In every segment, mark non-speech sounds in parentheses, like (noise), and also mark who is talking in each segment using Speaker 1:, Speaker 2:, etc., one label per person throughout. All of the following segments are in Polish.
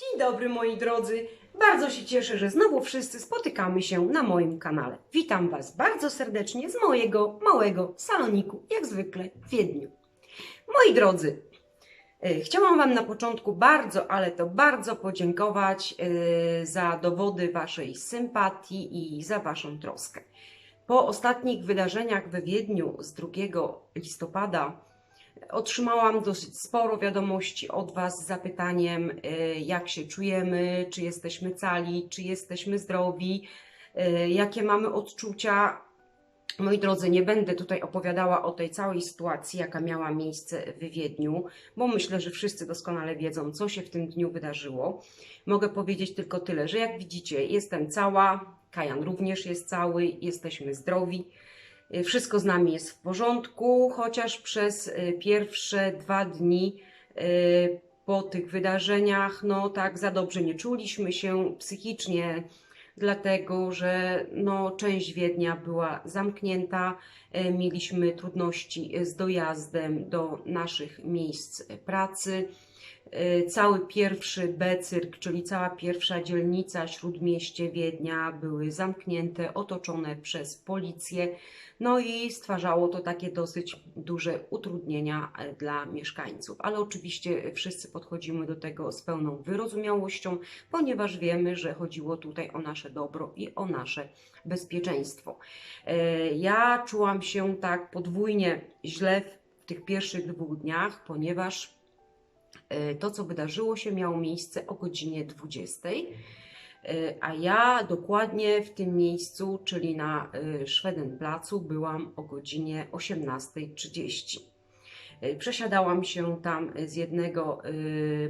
Speaker 1: Dzień dobry moi drodzy. Bardzo się cieszę, że znowu wszyscy spotykamy się na moim kanale. Witam Was bardzo serdecznie z mojego małego saloniku, jak zwykle w Wiedniu. Moi drodzy, e, chciałam Wam na początku bardzo, ale to bardzo podziękować e, za dowody Waszej sympatii i za Waszą troskę. Po ostatnich wydarzeniach we Wiedniu z 2 listopada Otrzymałam dosyć sporo wiadomości od Was z zapytaniem, y, jak się czujemy, czy jesteśmy cali, czy jesteśmy zdrowi, y, jakie mamy odczucia. Moi drodzy, nie będę tutaj opowiadała o tej całej sytuacji, jaka miała miejsce w Wiedniu, bo myślę, że wszyscy doskonale wiedzą, co się w tym dniu wydarzyło. Mogę powiedzieć tylko tyle, że jak widzicie, jestem cała, Kajan również jest cały, jesteśmy zdrowi. Y, Wszystko z nami jest w porządku, chociaż przez y, pierwsze dwa dni y, po tych wydarzeniach, no tak za dobrze nie czuliśmy się psychicznie, dlatego że no, część Wiednia była zamknięta, mieliśmy trudności z dojazdem do naszych miejsc pracy. Y, Cały pierwszy Becyrk, czyli cała pierwsza dzielnica śródmieście Wiednia były zamknięte, otoczone przez policję. No i stwarzało to takie dosyć duże utrudnienia e, dla mieszkańców. Ale oczywiście wszyscy podchodzimy do tego z pełną wyrozumiałością, ponieważ wiemy, że chodziło tutaj o nasze dobro i o nasze bezpieczeństwo. E, Ja czułam się tak podwójnie źle w tych pierwszych dwóch dniach, ponieważ e, to, co wydarzyło się, miało miejsce o godzinie 20. E, A ja dokładnie w tym miejscu, czyli na Szwedenplacu, byłam o godzinie 18.30. E, Przesiadałam się tam z jednego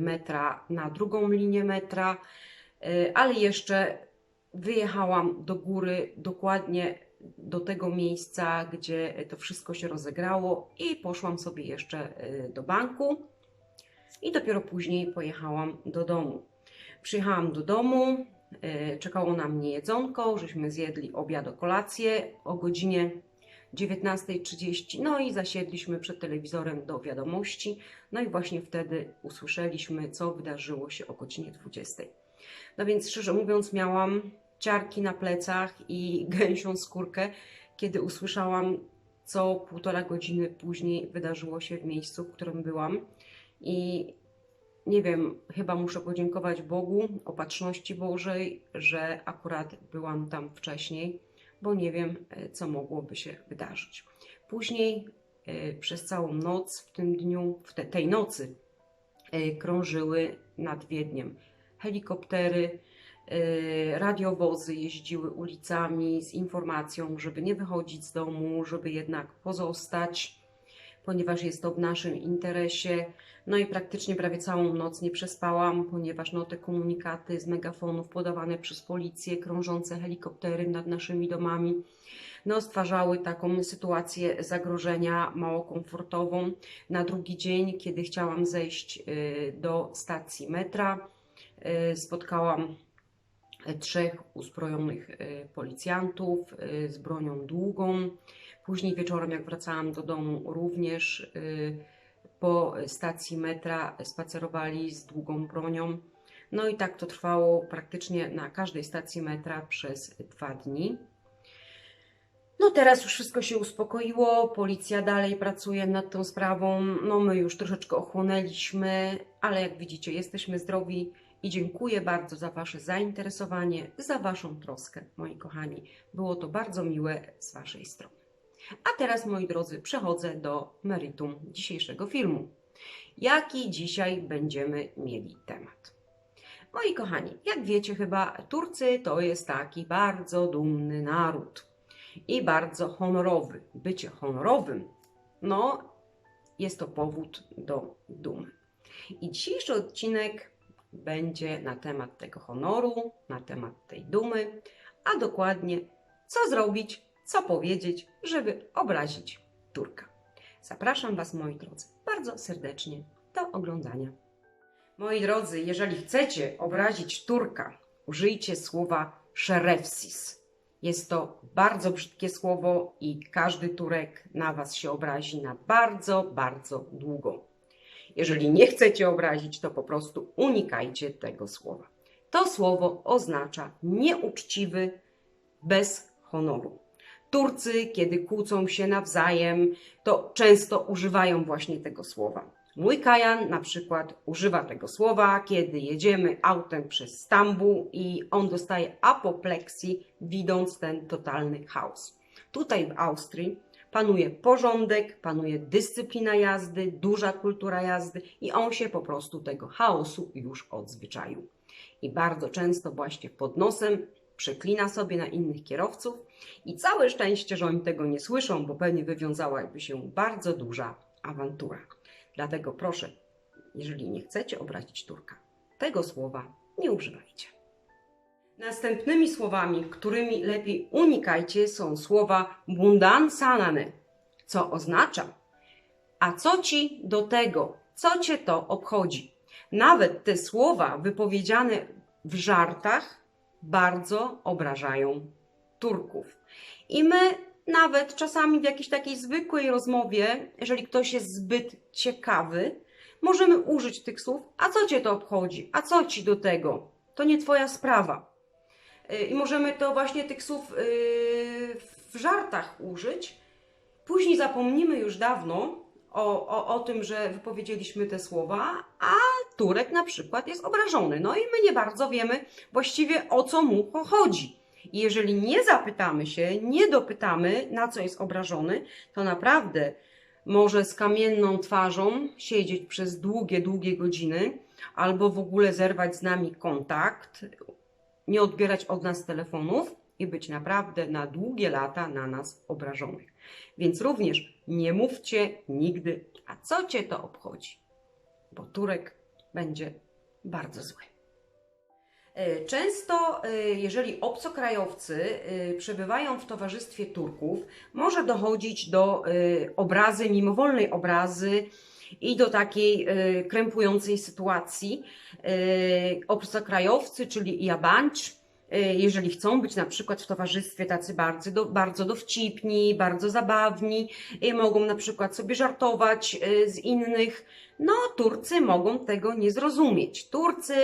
Speaker 1: metra na drugą linię metra, ale jeszcze wyjechałam do góry dokładnie do tego miejsca, gdzie to wszystko się rozegrało i poszłam sobie jeszcze e, do banku i dopiero później pojechałam do domu. Przyjechałam do domu, e, czekało na mnie jedzonko, żeśmy zjedli obiad, kolację o godzinie 19.30, no i zasiedliśmy przed telewizorem do wiadomości, no i właśnie wtedy usłyszeliśmy, co wydarzyło się o godzinie 20. No więc szczerze mówiąc, miałam ciarki na plecach i (laughs) gęsią skórkę, kiedy usłyszałam, co półtora godziny później wydarzyło się w miejscu, w którym byłam. I nie wiem, chyba muszę podziękować Bogu, opatrzności Bożej, że akurat byłam tam wcześniej, bo nie wiem, e, co mogłoby się wydarzyć. Później e, przez całą noc w tym dniu, w te, tej nocy, e, krążyły nad Wiedniem helikoptery, e, radiowozy jeździły ulicami z informacją, żeby nie wychodzić z domu, żeby jednak pozostać, ponieważ jest to w naszym interesie. No i praktycznie prawie całą noc nie przespałam, ponieważ no, te komunikaty z megafonów podawane przez policję, krążące helikoptery nad naszymi domami, no, stwarzały taką sytuację zagrożenia mało komfortową. Na drugi dzień, kiedy chciałam zejść y, do stacji metra, y, spotkałam y, trzech uzbrojonych y, policjantów y, z bronią długą. Później wieczorem, jak wracałam do domu, również y, po stacji metra spacerowali z długą bronią. No i tak to trwało praktycznie na każdej stacji metra przez dwa dni. No teraz już wszystko się uspokoiło, policja dalej pracuje nad tą sprawą, no my już troszeczkę ochłonęliśmy, ale jak widzicie jesteśmy zdrowi i dziękuję bardzo za Wasze zainteresowanie, za Waszą troskę, moi kochani. Było to bardzo miłe z Waszej strony. A teraz, moi drodzy, przechodzę do meritum dzisiejszego filmu. Jaki dzisiaj będziemy mieli temat? Moi kochani, jak wiecie chyba, Turcy to jest taki bardzo dumny naród i bardzo honorowy. Bycie honorowym, no, jest to powód do dumy. I dzisiejszy odcinek będzie na temat tego honoru, na temat tej dumy, a dokładnie co zrobić, co powiedzieć, żeby obrazić Turka. Zapraszam Was, moi drodzy, bardzo serdecznie do oglądania. Moi drodzy, jeżeli chcecie obrazić Turka, użyjcie słowa szerefsis. Jest to bardzo brzydkie słowo i każdy Turek na Was się obrazi na bardzo, bardzo długo. Jeżeli nie chcecie obrazić, to po prostu unikajcie tego słowa. To słowo oznacza nieuczciwy, bez honoru. Turcy, kiedy kłócą się nawzajem, to często używają właśnie tego słowa. Mój Kajan na przykład używa tego słowa, kiedy jedziemy autem przez Stambuł i on dostaje apopleksji, widząc ten totalny chaos. Tutaj w Austrii panuje porządek, panuje dyscyplina jazdy, duża kultura jazdy i on się po prostu tego chaosu już odzwyczaił. I bardzo często właśnie pod nosem przeklina sobie na innych kierowców i całe szczęście, że oni tego nie słyszą, bo pewnie wywiązałaby się bardzo duża awantura. Dlatego proszę, jeżeli nie chcecie obrazić Turka, tego słowa nie używajcie. Następnymi słowami, którymi lepiej unikajcie, są słowa bundan sanane, co oznacza a co ci do tego? Co cię to obchodzi? Nawet te słowa wypowiedziane w żartach bardzo obrażają Turków. I my nawet czasami w jakiejś takiej zwykłej rozmowie, jeżeli ktoś jest zbyt ciekawy, możemy użyć tych słów, a co cię to obchodzi? A co ci do tego? To nie twoja sprawa. Yy, I możemy to właśnie tych słów yy, w żartach użyć. Później zapomnimy już dawno o, o, o tym, że wypowiedzieliśmy te słowa, a Turek na przykład jest obrażony. No i my nie bardzo wiemy właściwie o co mu chodzi. I jeżeli nie zapytamy się, nie dopytamy, na co jest obrażony, to naprawdę może z kamienną twarzą siedzieć przez długie, długie godziny, albo w ogóle zerwać z nami kontakt, nie odbierać od nas telefonów i być naprawdę na długie lata na nas obrażonych. Więc również nie mówcie nigdy, a co cię to obchodzi, bo Turek będzie bardzo zły. E, Często, e, jeżeli obcokrajowcy e, przebywają w towarzystwie Turków, może dochodzić do obrazy, mimowolnej obrazy i do takiej krępującej sytuacji. Obcokrajowcy, czyli jabancz, e, jeżeli chcą być na przykład w towarzystwie tacy bardzo, do, bardzo dowcipni, bardzo zabawni, mogą na przykład sobie żartować z innych, no Turcy mogą tego nie zrozumieć. Turcy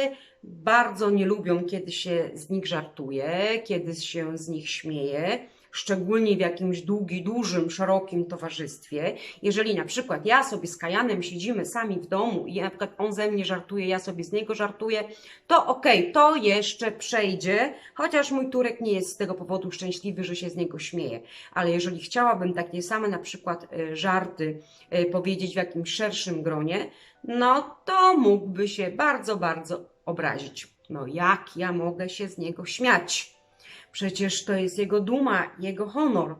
Speaker 1: bardzo nie lubią, kiedy się z nich żartuje, kiedy się z nich śmieje, szczególnie w jakimś długim, dużym, szerokim towarzystwie. Jeżeli na przykład ja sobie z Kajanem siedzimy sami w domu i na przykład on ze mnie żartuje, ja sobie z niego żartuję, to okej, to jeszcze przejdzie, chociaż mój Turek nie jest z tego powodu szczęśliwy, że się z niego śmieje. Ale jeżeli chciałabym takie same na przykład e, żarty e, powiedzieć w jakimś szerszym gronie, no to mógłby się bardzo, bardzo obrazić. No jak ja mogę się z niego śmiać? Przecież to jest jego duma, jego honor.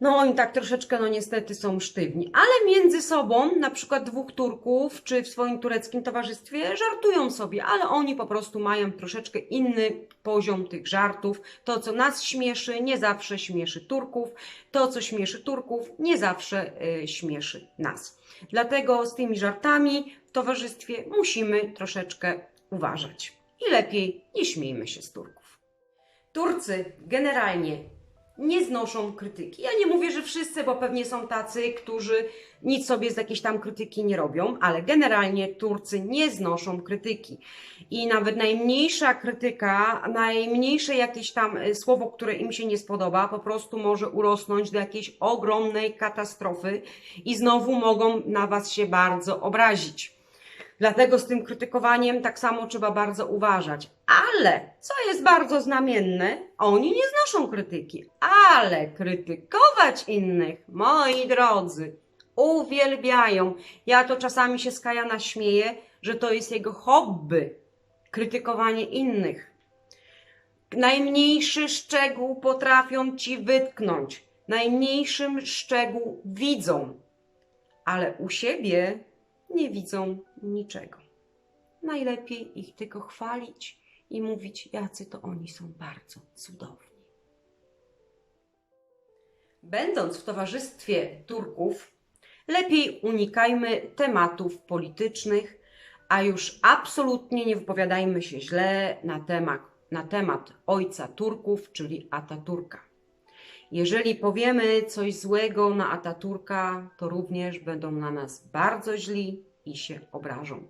Speaker 1: No oni tak troszeczkę, no niestety są sztywni, ale między sobą, na przykład dwóch Turków, czy w swoim tureckim towarzystwie, żartują sobie, ale oni po prostu mają troszeczkę inny poziom tych żartów. To, co nas śmieszy, nie zawsze śmieszy Turków. To, co śmieszy Turków, nie zawsze y, śmieszy nas. Dlatego z tymi żartami w towarzystwie musimy troszeczkę uważać. I lepiej nie śmiejmy się z Turków. Turcy generalnie nie znoszą krytyki. Ja nie mówię, że wszyscy, bo pewnie są tacy, którzy nic sobie z jakiejś tam krytyki nie robią, ale generalnie Turcy nie znoszą krytyki. I nawet najmniejsza krytyka, najmniejsze jakieś tam y, słowo, które im się nie spodoba, po prostu może urosnąć do jakiejś ogromnej katastrofy i znowu mogą na Was się bardzo obrazić. Dlatego z tym krytykowaniem tak samo trzeba bardzo uważać. Ale, co jest bardzo znamienne, oni nie znoszą krytyki, ale krytykować innych, moi drodzy, uwielbiają. Ja to czasami się z Kajana śmieję, że to jest jego hobby, krytykowanie innych. Najmniejszy szczegół potrafią ci wytknąć, najmniejszym szczegół widzą, ale u siebie nie widzą niczego. Najlepiej ich tylko chwalić i mówić, jacy to oni są bardzo cudowni. Będąc w towarzystwie Turków, lepiej unikajmy tematów politycznych, a już absolutnie nie wypowiadajmy się źle na temat, na temat ojca Turków, czyli Ataturka. Jeżeli powiemy coś złego na Ataturka, to również będą na nas bardzo źli i się obrażą.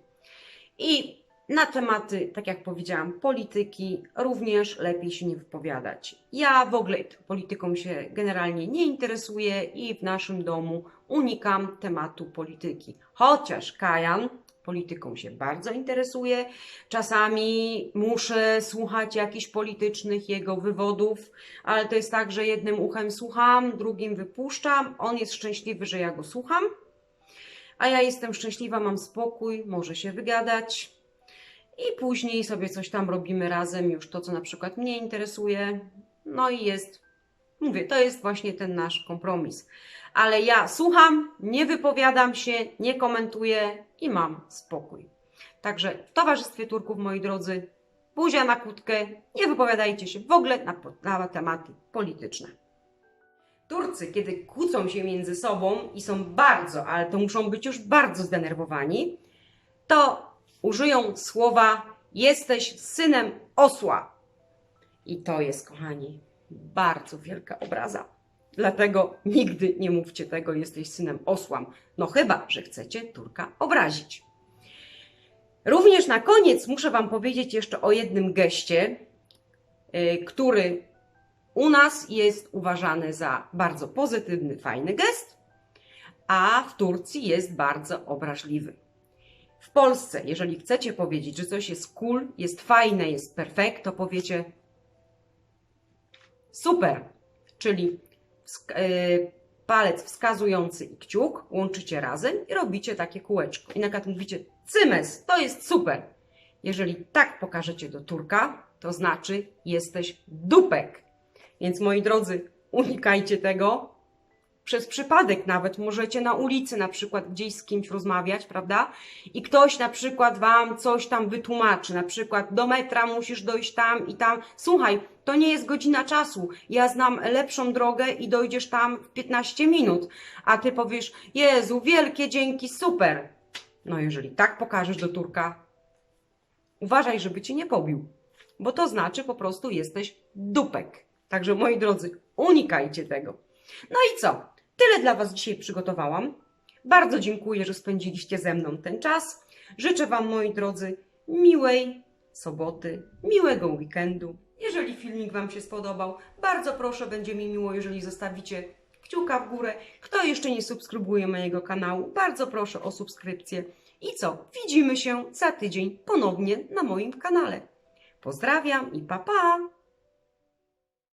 Speaker 1: I na tematy, tak jak powiedziałam, polityki również lepiej się nie wypowiadać. Ja w ogóle polityką się generalnie nie interesuję i w naszym domu unikam tematu polityki. Chociaż Kajan polityką się bardzo interesuje. Czasami muszę słuchać jakichś politycznych jego wywodów, ale to jest tak, że jednym uchem słucham, drugim wypuszczam. On jest szczęśliwy, że ja go słucham, a ja jestem szczęśliwa, mam spokój, może się wygadać. I później sobie coś tam robimy razem, już to, co na przykład mnie interesuje. No i jest, mówię, to jest właśnie ten nasz kompromis. Ale ja słucham, nie wypowiadam się, nie komentuję i mam spokój. Także w towarzystwie Turków, moi drodzy, buzia na kłódkę, nie wypowiadajcie się w ogóle na, na tematy polityczne. Turcy, kiedy kłócą się między sobą i są bardzo, ale to muszą być już bardzo zdenerwowani, to użyją słowa jesteś synem osła. I to jest, kochani, bardzo wielka obraza. Dlatego nigdy nie mówcie tego, jesteś synem osła. No chyba, że chcecie Turka obrazić. Również na koniec muszę Wam powiedzieć jeszcze o jednym geście, yy, który u nas jest uważany za bardzo pozytywny, fajny gest, a w Turcji jest bardzo obraźliwy. W Polsce, jeżeli chcecie powiedzieć, że coś jest cool, jest fajne, jest perfekt, to powiecie super, czyli y, palec wskazujący i kciuk łączycie razem i robicie takie kółeczko. I na przykład mówicie cymes, to jest super. Jeżeli tak pokażecie do Turka, to znaczy jesteś dupek. Więc moi drodzy, unikajcie tego. Przez przypadek nawet możecie na ulicy na przykład gdzieś z kimś rozmawiać, prawda? I ktoś na przykład wam coś tam wytłumaczy, na przykład do metra musisz dojść tam i tam. Słuchaj, to nie jest godzina czasu. Ja znam lepszą drogę i dojdziesz tam w 15 minut. A ty powiesz, Jezu, wielkie dzięki, super. No jeżeli tak pokażesz do Turka, uważaj, żeby cię nie pobił, bo to znaczy po prostu jesteś dupek. Także moi drodzy, unikajcie tego. No i co? Tyle dla Was dzisiaj przygotowałam. Bardzo dziękuję, że spędziliście ze mną ten czas. Życzę Wam, moi drodzy, miłej soboty, miłego weekendu. Jeżeli filmik Wam się spodobał, bardzo proszę, będzie mi miło, jeżeli zostawicie kciuka w górę. Kto jeszcze nie subskrybuje mojego kanału, bardzo proszę o subskrypcję. I co? Widzimy się za tydzień ponownie na moim kanale. Pozdrawiam i pa pa!